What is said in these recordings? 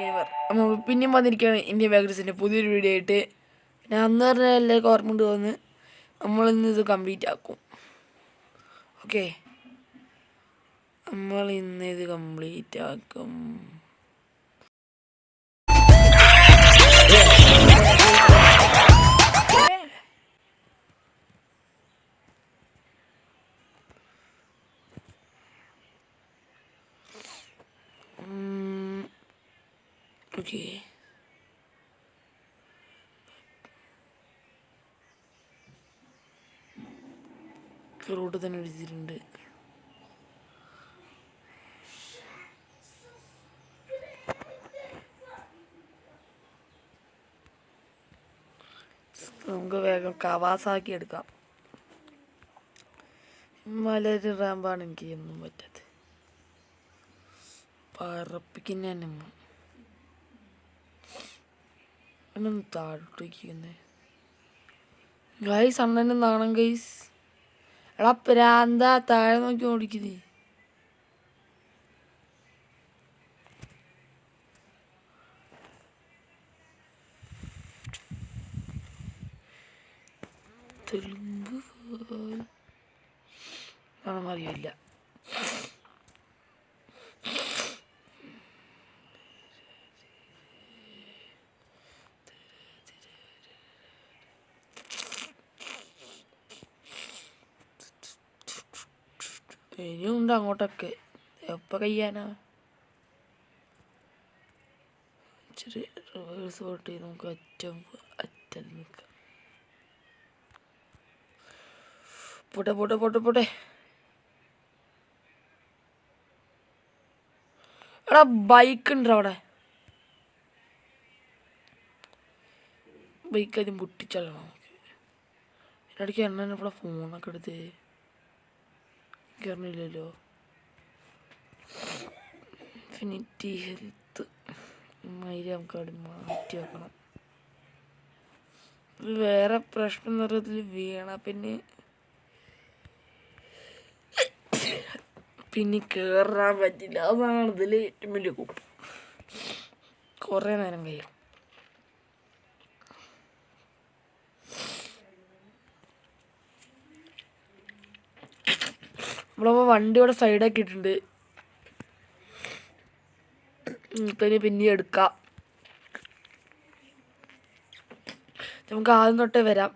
Gamer അപ്പോൾ പിന്നെയും വന്നിരിക്കുകയാണ് ഇന്ത്യ ബാഗ്രസിന്റെ പുതിയൊരു വീഡിയോ ആയിട്ട്. പിന്നെ അന്ന് പറഞ്ഞ എല്ലാവർക്കും ഓർമ്മ വന്ന് നമ്മളിന്ന് ഇത് കംപ്ലീറ്റ് ആക്കും. ഓക്കെ നമ്മൾ ഇന്ന് ഇത് കംപ്ലീറ്റ് ആക്കും. ഓക്കെ റോഡ് തന്നെ എഴുതിയിട്ടുണ്ട് നമുക്ക് വേഗം കവാസാക്കി എടുക്കാം. വളരെ റാമ്പാണ് എനിക്ക് ഒന്നും പറ്റാത്തത്. പറപ്പിക്കുന്ന എന്നൊന്ന് താഴോട്ടേക്കുന്നേ ഗൈസ് അണ്ണന്റെ നാണം ഗൈസ് എടാ പ്രാന്ത താഴെ നോക്കി ഓടിക്കുന്നേ? തെലുങ്ക് നാണം അറിയില്ല ഇനിയും ഉണ്ട് അങ്ങോട്ടൊക്കെ. എപ്പോൾ കയ്യാനാ? ഇച്ചിരി റിവേഴ്സ് ചെയ്ത് നമുക്ക് അറ്റം അറ്റം നിൽക്കാം. പോട്ടെ പോട്ടെ പോട്ടെ പോട്ടെ. എടാ ബൈക്ക് ഉണ്ടോ അവിടെ? ബൈക്ക് ആദ്യം പൊട്ടിച്ചല്ലോ നമുക്ക് എണ്ണ ഇവിടെ ഫോണൊക്കെ എടുത്ത്. കയറണില്ലല്ലോ ഇൻഫിനിറ്റി ഹെൽത്ത്. മൈരി നമുക്ക് അവിടെ മാറ്റി വെക്കണം. വേറെ പ്രശ്നം എന്ന് പറയുന്നത് വീണ പിന്നെ പിന്നെ കയറാൻ പറ്റില്ല. അതാണ് ഇതിൽ ഏറ്റവും വലിയ കുറേ നേരം കഴിയും. നമ്മളപ്പോൾ വണ്ടി ഇവിടെ സൈഡാക്കിയിട്ടുണ്ട് പിന്നെ പിന്നെ എടുക്കാം. നമുക്ക് ആദ്യം തൊട്ടേ വരാം.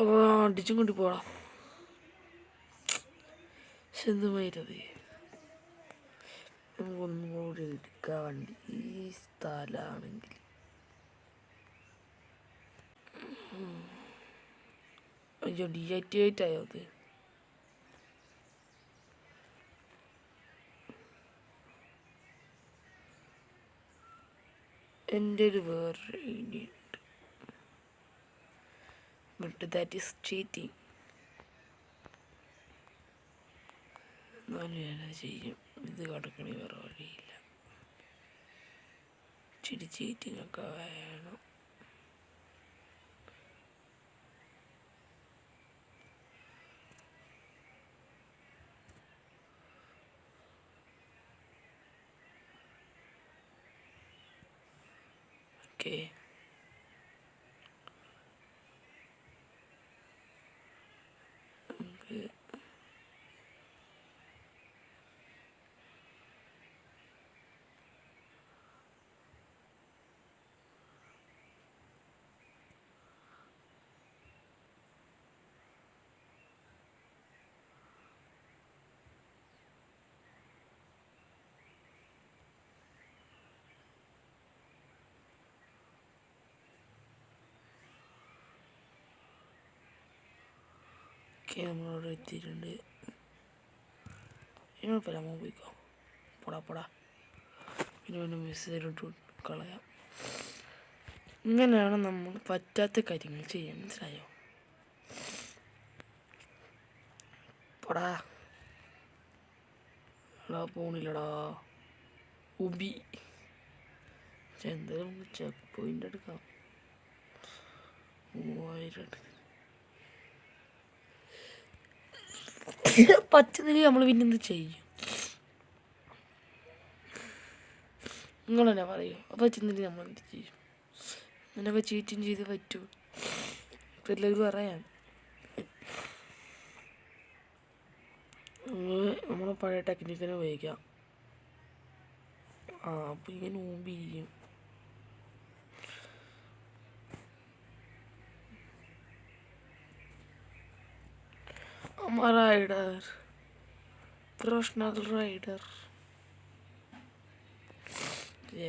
അടിച്ചും കൊണ്ട് പോടാം. ശുദ്ധമായിട്ടത് ഒന്നും കൂടി എടുക്കാൻ വേണ്ടി ഈ സ്ഥലമാണെങ്കിൽ അയ്യോ ഡീആക്ടിവേറ്റ് ആയോ അത്? എന്റെ ഒരു വേറൊരു idea. But that is cheating എന്നാലും ഞാനത് ചെയ്യും. ഇത് കടക്കണി വേറെ വഴിയില്ല. ഇച്ചിരി ചീറ്റിംഗ് ഒക്കെ വേണം. ഓക്കെ നമുക്ക് ക്യാമറ അവിടെ എത്തിയിട്ടുണ്ട്. ഇനിയിപ്പോൾ നമ്മൾ പോയിക്കോ. പോടാ പോടാ. പിന്നെ പിന്നെ മെസ്സേജ് ഇട്ട് കളയാം. ഇങ്ങനെയാണ് നമ്മൾ പറ്റാത്ത കാര്യങ്ങൾ ചെയ്യാൻ മനസ്സിലായോ? പോടാ. എടാ പോണില്ലടാ. ഉബി. എന്തായാലും ചെക്ക് പോയിന്റ് എടുക്കാം. മൂവായിരം. എടുക്കാം. പച്ചനില നമ്മൾ പിന്നെ എന്ത് ചെയ്യും? നിങ്ങൾ തന്നെ പറയൂ പച്ചനില നമ്മൾ എന്ത് ചെയ്യും? അങ്ങനെയൊക്കെ ചീറ്റും ചെയ്ത് പറ്റൂ. ഇപ്പം എല്ലാവരും പറയാൻ നമ്മളെ പഴയ ടെക്നിക്കിനെ ഉപയോഗിക്കാം. ആ അപ്പം ഇങ്ങനെ മുമ്പിരിക്കും റൈഡർ പ്രൊഫഷണൽ റൈഡർ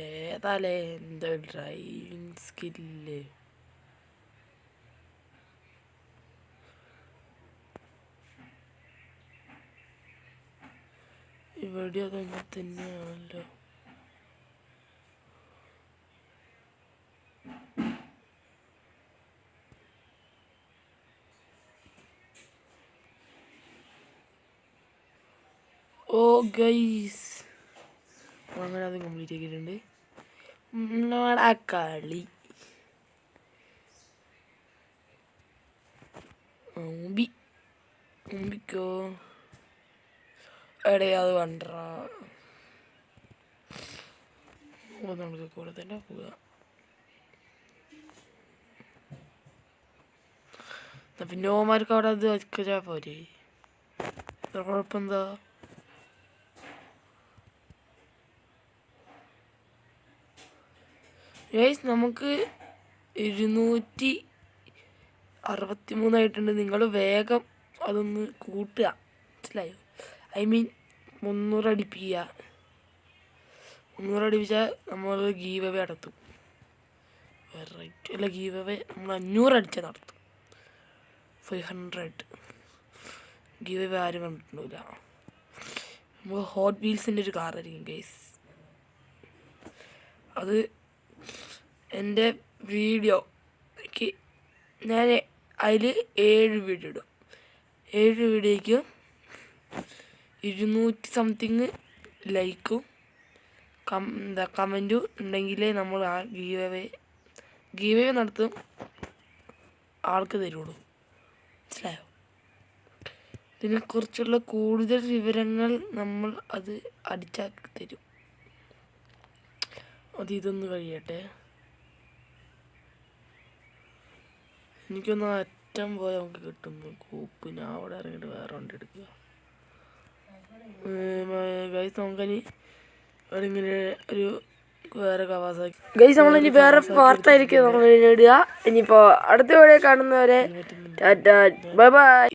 ഏതാലേ എന്താ ഡ്രൈവിംഗ് സ്കില്ല് ഇവിടെ അതങ്ങനെ തന്നെയാണല്ലോ ഓ ഗൈസ് അങ്ങനെ അത് കംപ്ലീറ്റ് ആക്കിയിട്ടുണ്ട്. നമ്മുടെ കളി. ഉമ്പി ഓമ്പിക്കോ എടേ അത് വണ്ട നമുക്ക് കൂടെ തന്നെ പോവുക പിന്നെ ഓമാർക്ക് അവിടെ അത് വെച്ചാൽ പോരെ? കുഴപ്പമെന്താ? ഗൈസ് നമുക്ക് ഇരുന്നൂറ്റി അറുപത്തി മൂന്നായിട്ടുണ്ട് നിങ്ങൾ വേഗം അതൊന്ന് കൂട്ടുക. മനസ്സിലായോ? ഐ മീൻ മുന്നൂറ് അടിപ്പിക്കുക മുന്നൂറ് അടിപ്പിച്ചാൽ നമ്മൾ ഗീവ് അവേ നടത്തും. വെറൈറ്റി അല്ല ഗീവ് അവേ നമ്മൾ അഞ്ഞൂറ് അടിച്ചാൽ നടത്തും. ഫൈവ് ഹൺഡ്രഡ് ഗീവ് അവേ ആരും കണ്ടിട്ടുണ്ടാവില്ല നമ്മൾ ഹോട്ട് വീൽസിന്റെ ഒരു കാറായിരിക്കും ഗൈസ് അത് എന്റെ വീഡിയോ ഞാൻ അതിൽ ഏഴ് വീഡിയോ ഇടും ഏഴ് വീഡിയോയ്ക്ക് ഇരുന്നൂറ്റി സംതിങ് ലൈക്കും കം എന്താ കമന്റും ഉണ്ടെങ്കിലേ നമ്മൾ ആ ഗീവേ ഗീവേ നടത്തും ആൾക്ക് തരുള്ളൂ. മനസ്സിലായോ? ഇതിനെക്കുറിച്ചുള്ള കൂടുതൽ വിവരങ്ങൾ നമ്മൾ അത് അടിച്ചാക്കി തരും. അത് ഇതൊന്ന് കഴിയട്ടെ. എനിക്കൊന്ന് അറ്റം പോയാൽ നമുക്ക് കിട്ടും. കൂപ്പ്. ഞാൻ അവിടെ ഇറങ്ങിയിട്ട് വേറെ വണ്ടി എടുക്കുക. ഗൈസ് നമുക്കനി ഇങ്ങനെ ഒരു വേറെ കവാസാക്കി ഗൈസ് നമ്മളിനി വേറെ പാർട്ടായിരിക്കും നമ്മൾ ഇടുക. ഇനിയിപ്പോ അടുത്ത വീഡിയോ കാണുന്നവരെ ബൈ ബൈ.